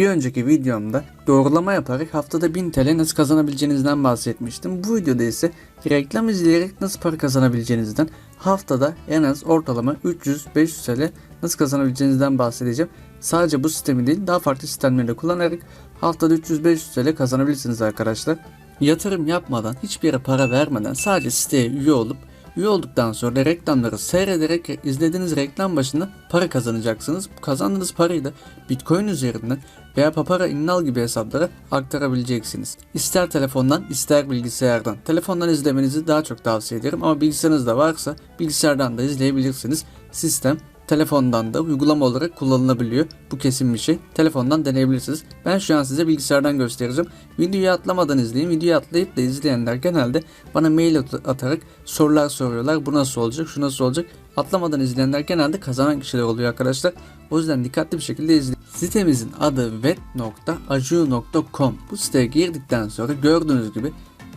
Bir önceki videomda doğrulama yaparak haftada 1000 TL nasıl kazanabileceğinizden bahsetmiştim. Bu videoda ise reklam izleyerek nasıl para kazanabileceğinizden haftada en az ortalama 300-500 TL nasıl kazanabileceğinizden bahsedeceğim. Sadece bu sistemi değil daha farklı sistemleri de kullanarak haftada 300-500 TL kazanabilirsiniz arkadaşlar. Yatırım yapmadan, hiçbir yere para vermeden sadece siteye üye olup Üye olduktan sonra reklamları seyrederek izlediğiniz reklam başına para kazanacaksınız. Kazandığınız parayı da Bitcoin üzerinden veya Papara Innal gibi hesaplara aktarabileceksiniz. İster telefondan ister bilgisayardan. Telefondan izlemenizi daha çok tavsiye ederim ama bilgisayarınız da varsa bilgisayardan da izleyebilirsiniz. Sistem telefondan da uygulama olarak kullanılabiliyor. Bu kesin bir şey. Telefondan deneyebilirsiniz. Ben şu an size bilgisayardan göstereceğim. Videoyu atlamadan izleyin. Videoyu atlayıp da izleyenler genelde bana mail atarak sorular soruyorlar. Bu nasıl olacak? Şu nasıl olacak? Atlamadan izleyenler genelde kazanan kişiler oluyor arkadaşlar. O yüzden dikkatli bir şekilde izleyin. Sitemizin adı vet.aju.com. Bu siteye girdikten sonra gördüğünüz gibi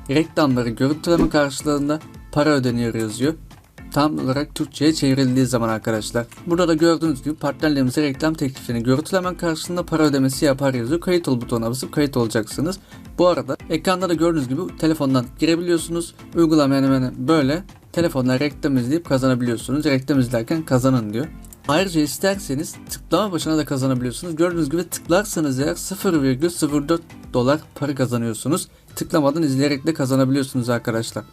reklamları görüntüleme karşılığında para ödeniyor yazıyor tam olarak Türkçe'ye çevrildiği zaman arkadaşlar. Burada da gördüğünüz gibi partnerlerimize reklam teklifini görüntülemen karşılığında para ödemesi yapar yazıyor. Kayıt ol butonuna basıp kayıt olacaksınız. Bu arada ekranda da gördüğünüz gibi telefondan girebiliyorsunuz. Uygulama hemen böyle telefonla reklam izleyip kazanabiliyorsunuz. Reklam izlerken kazanın diyor. Ayrıca isterseniz tıklama başına da kazanabiliyorsunuz. Gördüğünüz gibi tıklarsanız eğer 0,04 dolar para kazanıyorsunuz. Tıklamadan izleyerek de kazanabiliyorsunuz arkadaşlar.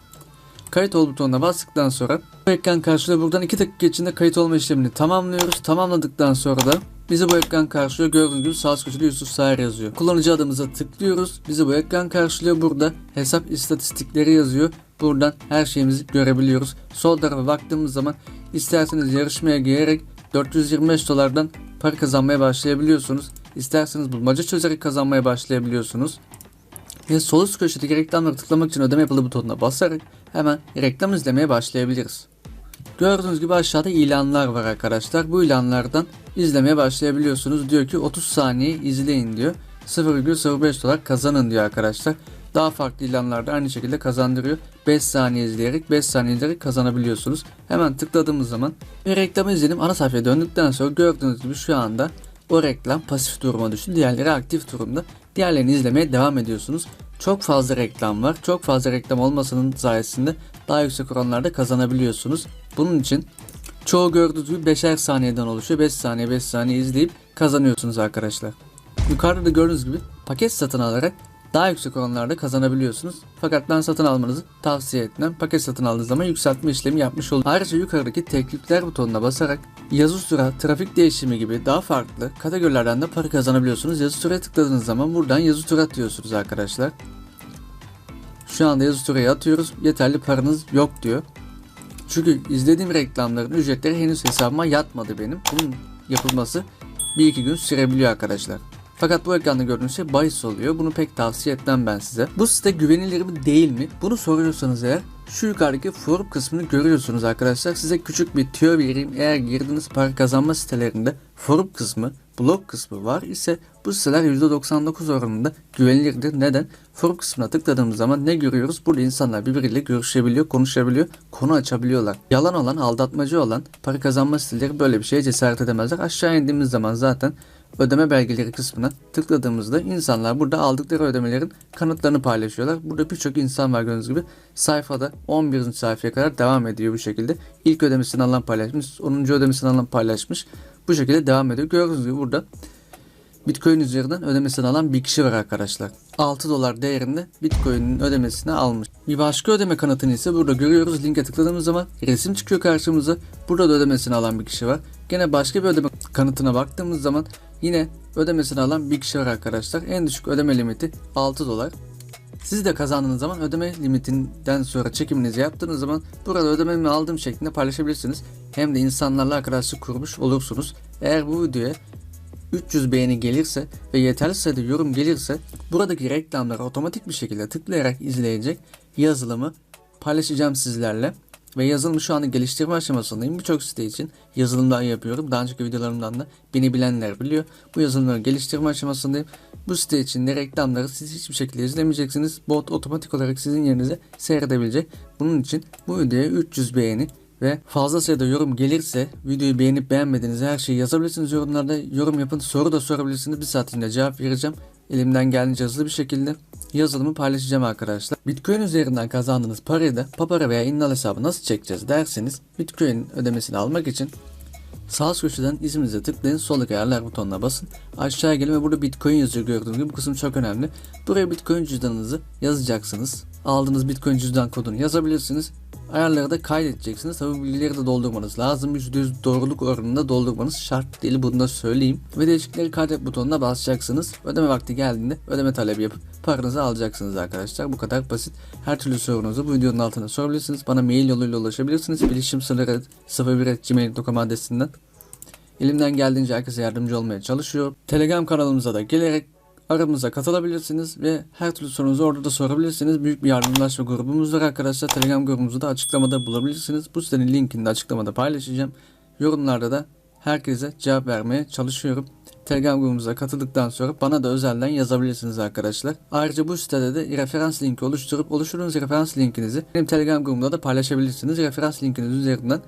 Kayıt ol butonuna bastıktan sonra bu ekran karşılıyor. Buradan 2 dakika içinde kayıt olma işlemini tamamlıyoruz. Tamamladıktan sonra da bizi bu ekran karşılıyor. Gördüğünüz gibi sağ köşede Yusuf Sağır yazıyor. Kullanıcı adımıza tıklıyoruz. Bizi bu ekran karşılıyor. Burada hesap istatistikleri yazıyor. Buradan her şeyimizi görebiliyoruz. Sol tarafa baktığımız zaman isterseniz yarışmaya girerek 425 dolardan para kazanmaya başlayabiliyorsunuz. İsterseniz bulmaca çözerek kazanmaya başlayabiliyorsunuz. Ve sol üst köşedeki reklamları tıklamak için ödeme yapılı butonuna basarak hemen reklam izlemeye başlayabiliriz. Gördüğünüz gibi aşağıda ilanlar var arkadaşlar. Bu ilanlardan izlemeye başlayabiliyorsunuz. Diyor ki 30 saniye izleyin diyor. 0,05 dolar kazanın diyor arkadaşlar. Daha farklı ilanlarda aynı şekilde kazandırıyor. 5 saniye izleyerek 5 saniye izleyerek kazanabiliyorsunuz. Hemen tıkladığımız zaman bir reklamı izledim. Ana sayfaya döndükten sonra gördüğünüz gibi şu anda o reklam pasif duruma düştü. Diğerleri aktif durumda. Diğerlerini izlemeye devam ediyorsunuz. Çok fazla reklam var. Çok fazla reklam olmasının sayesinde daha yüksek oranlarda kazanabiliyorsunuz. Bunun için çoğu gördüğünüz gibi 5'er saniyeden oluşuyor. 5 saniye 5 saniye izleyip kazanıyorsunuz arkadaşlar. Yukarıda da gördüğünüz gibi paket satın alarak daha yüksek oranlarda kazanabiliyorsunuz. Fakat ben satın almanızı tavsiye etmem. Paket satın aldığınız zaman yükseltme işlemi yapmış olun. Ayrıca yukarıdaki teklifler butonuna basarak yazı süre, trafik değişimi gibi daha farklı kategorilerden de para kazanabiliyorsunuz. Yazı süre tıkladığınız zaman buradan yazı süre atıyorsunuz arkadaşlar. Şu anda yazı süreyi atıyoruz. Yeterli paranız yok diyor. Çünkü izlediğim reklamların ücretleri henüz hesabıma yatmadı benim. Bunun yapılması bir iki gün sürebiliyor arkadaşlar. Fakat bu ekranda gördüğünüz şey bahis oluyor. Bunu pek tavsiye etmem ben size. Bu site güvenilir mi değil mi? Bunu soruyorsanız eğer şu yukarıdaki forum kısmını görüyorsunuz arkadaşlar. Size küçük bir tüyo vereyim. Eğer girdiğiniz para kazanma sitelerinde forum kısmı, blog kısmı var ise bu siteler %99 oranında güvenilirdir. Neden? Forum kısmına tıkladığımız zaman ne görüyoruz? Burada insanlar birbiriyle görüşebiliyor, konuşabiliyor, konu açabiliyorlar. Yalan olan, aldatmacı olan para kazanma siteleri böyle bir şeye cesaret edemezler. Aşağı indiğimiz zaman zaten ödeme belgeleri kısmına tıkladığımızda insanlar burada aldıkları ödemelerin kanıtlarını paylaşıyorlar. Burada birçok insan var gördüğünüz gibi. Sayfada 11. sayfaya kadar devam ediyor bu şekilde. İlk ödemesini alan paylaşmış, 10. ödemesini alan paylaşmış. Bu şekilde devam ediyor. Gördüğünüz gibi burada Bitcoin üzerinden ödemesini alan bir kişi var arkadaşlar. 6 dolar değerinde Bitcoin'in ödemesini almış. Bir başka ödeme kanıtını ise burada görüyoruz. Linke tıkladığımız zaman resim çıkıyor karşımıza. Burada da ödemesini alan bir kişi var. Gene başka bir ödeme kanıtına baktığımız zaman yine ödemesini alan bir kişi var arkadaşlar. En düşük ödeme limiti 6 dolar. Siz de kazandığınız zaman ödeme limitinden sonra çekiminizi yaptığınız zaman burada ödememi aldığım şeklinde paylaşabilirsiniz. Hem de insanlarla arkadaşlık kurmuş olursunuz. Eğer bu videoya 300 beğeni gelirse ve yeterli sayıda yorum gelirse buradaki reklamları otomatik bir şekilde tıklayarak izleyecek yazılımı paylaşacağım sizlerle. Ve yazılımı şu anda geliştirme aşamasındayım. Birçok site için yazılımlar yapıyorum. Daha önceki videolarımdan da beni bilenler biliyor. Bu yazılımları geliştirme aşamasındayım. Bu site için de reklamları siz hiçbir şekilde izlemeyeceksiniz. Bot otomatik olarak sizin yerinize seyredebilecek. Bunun için bu videoya 300 beğeni ve fazla sayıda yorum gelirse videoyu beğenip beğenmediğinizi her şeyi yazabilirsiniz yorumlarda. Yorum yapın, soru da sorabilirsiniz. Bir saat içinde cevap vereceğim. Elimden geldiğince hızlı bir şekilde yazılımı paylaşacağım arkadaşlar. Bitcoin üzerinden kazandığınız parayı da Papara veya Innal hesabı nasıl çekeceğiz derseniz Bitcoin ödemesini almak için Sağ köşeden isminize tıklayın. Soldaki ayarlar butonuna basın. Aşağıya gelin ve burada Bitcoin yazıyor gördüğünüz gibi. Bu kısım çok önemli. Buraya Bitcoin cüzdanınızı yazacaksınız. Aldığınız Bitcoin cüzdan kodunu yazabilirsiniz. Ayarları da kaydedeceksiniz. Tabi bilgileri de doldurmanız lazım. %100 doğruluk oranında doldurmanız şart değil. Bunu da söyleyeyim. Ve değişiklikleri kaydet butonuna basacaksınız. Ödeme vakti geldiğinde ödeme talebi yapıp paranızı alacaksınız arkadaşlar. Bu kadar basit. Her türlü sorunuzu bu videonun altına sorabilirsiniz. Bana mail yoluyla ulaşabilirsiniz. Bilişim sırları 01.gmail.com adresinden. Elimden geldiğince herkese yardımcı olmaya çalışıyor. Telegram kanalımıza da gelerek aramıza katılabilirsiniz ve her türlü sorunuzu orada da sorabilirsiniz. Büyük bir yardımlaşma grubumuz var arkadaşlar. Telegram grubumuzu da açıklamada bulabilirsiniz. Bu sitenin linkini de açıklamada paylaşacağım. Yorumlarda da herkese cevap vermeye çalışıyorum. Telegram grubumuza katıldıktan sonra bana da özelden yazabilirsiniz arkadaşlar. Ayrıca bu sitede de referans linki oluşturup oluşturduğunuz referans linkinizi benim Telegram grubumda da paylaşabilirsiniz. Referans linkiniz üzerinden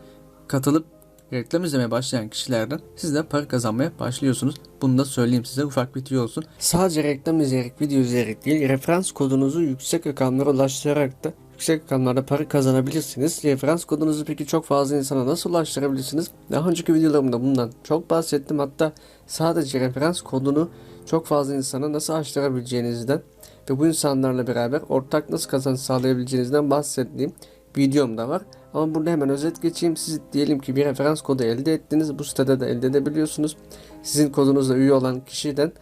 katılıp reklam izlemeye başlayan kişilerden siz de para kazanmaya başlıyorsunuz. Bunu da söyleyeyim size ufak bir tüyo olsun. Sadece reklam izleyerek, video izleyerek değil, referans kodunuzu yüksek rakamlara ulaştırarak da yüksek rakamlarda para kazanabilirsiniz. Referans kodunuzu peki çok fazla insana nasıl ulaştırabilirsiniz? Daha önceki videolarımda bundan çok bahsettim. Hatta sadece referans kodunu çok fazla insana nasıl açtırabileceğinizden ve bu insanlarla beraber ortak nasıl kazanç sağlayabileceğinizden bahsettiğim videom da var. Ama burada hemen özet geçeyim. Siz diyelim ki bir referans kodu elde ettiniz. Bu sitede de elde edebiliyorsunuz. Sizin kodunuzla üye olan kişiden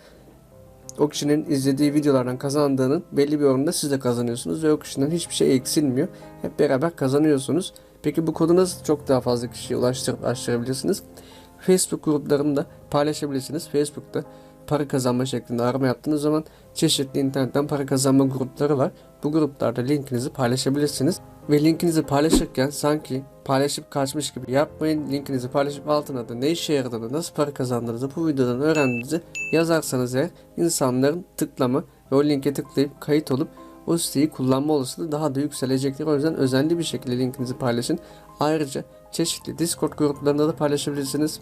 o kişinin izlediği videolardan kazandığının belli bir oranda siz de kazanıyorsunuz ve o kişiden hiçbir şey eksilmiyor. Hep beraber kazanıyorsunuz. Peki bu kodu nasıl çok daha fazla kişiye ulaştırıp açtırabilirsiniz? Facebook gruplarında paylaşabilirsiniz. Facebook'ta para kazanma şeklinde arama yaptığınız zaman çeşitli internetten para kazanma grupları var. Bu gruplarda linkinizi paylaşabilirsiniz. Ve linkinizi paylaşırken sanki paylaşıp kaçmış gibi yapmayın. Linkinizi paylaşıp altına da ne işe yaradığını, nasıl para kazandığınızı bu videodan öğrendiğinizi yazarsanız eğer insanların tıklama ve o linke tıklayıp kayıt olup o siteyi kullanma olasılığı daha da yükselecektir. O yüzden özenli bir şekilde linkinizi paylaşın. Ayrıca çeşitli Discord gruplarında da paylaşabilirsiniz.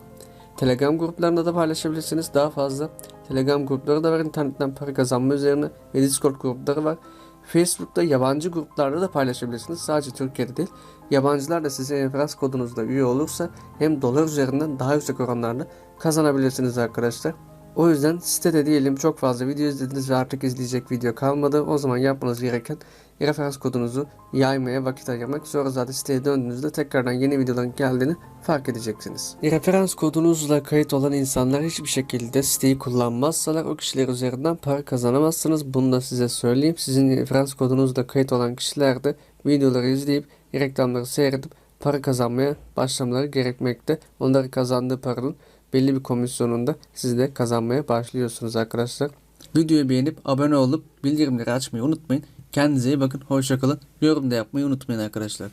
Telegram gruplarında da paylaşabilirsiniz. Daha fazla Telegram grupları da var internetten para kazanma üzerine ve Discord grupları var. Facebook'ta yabancı gruplarda da paylaşabilirsiniz. Sadece Türkiye'de değil. Yabancılar da size referans kodunuzla üye olursa hem dolar üzerinden daha yüksek oranlarla kazanabilirsiniz arkadaşlar. O yüzden sitede diyelim çok fazla video izlediniz ve artık izleyecek video kalmadı. O zaman yapmanız gereken referans kodunuzu yaymaya vakit ayırmak. Sonra zaten siteye döndüğünüzde tekrardan yeni videoların geldiğini fark edeceksiniz. Referans kodunuzla kayıt olan insanlar hiçbir şekilde siteyi kullanmazsalar o kişiler üzerinden para kazanamazsınız. Bunu da size söyleyeyim. Sizin referans kodunuzla kayıt olan kişiler de videoları izleyip reklamları seyredip para kazanmaya başlamaları gerekmekte. Onların kazandığı paranın belli bir komisyonunda siz de kazanmaya başlıyorsunuz arkadaşlar. Videoyu beğenip abone olup bildirimleri açmayı unutmayın. Kendinize iyi bakın. Hoşçakalın. Yorum da yapmayı unutmayın arkadaşlar.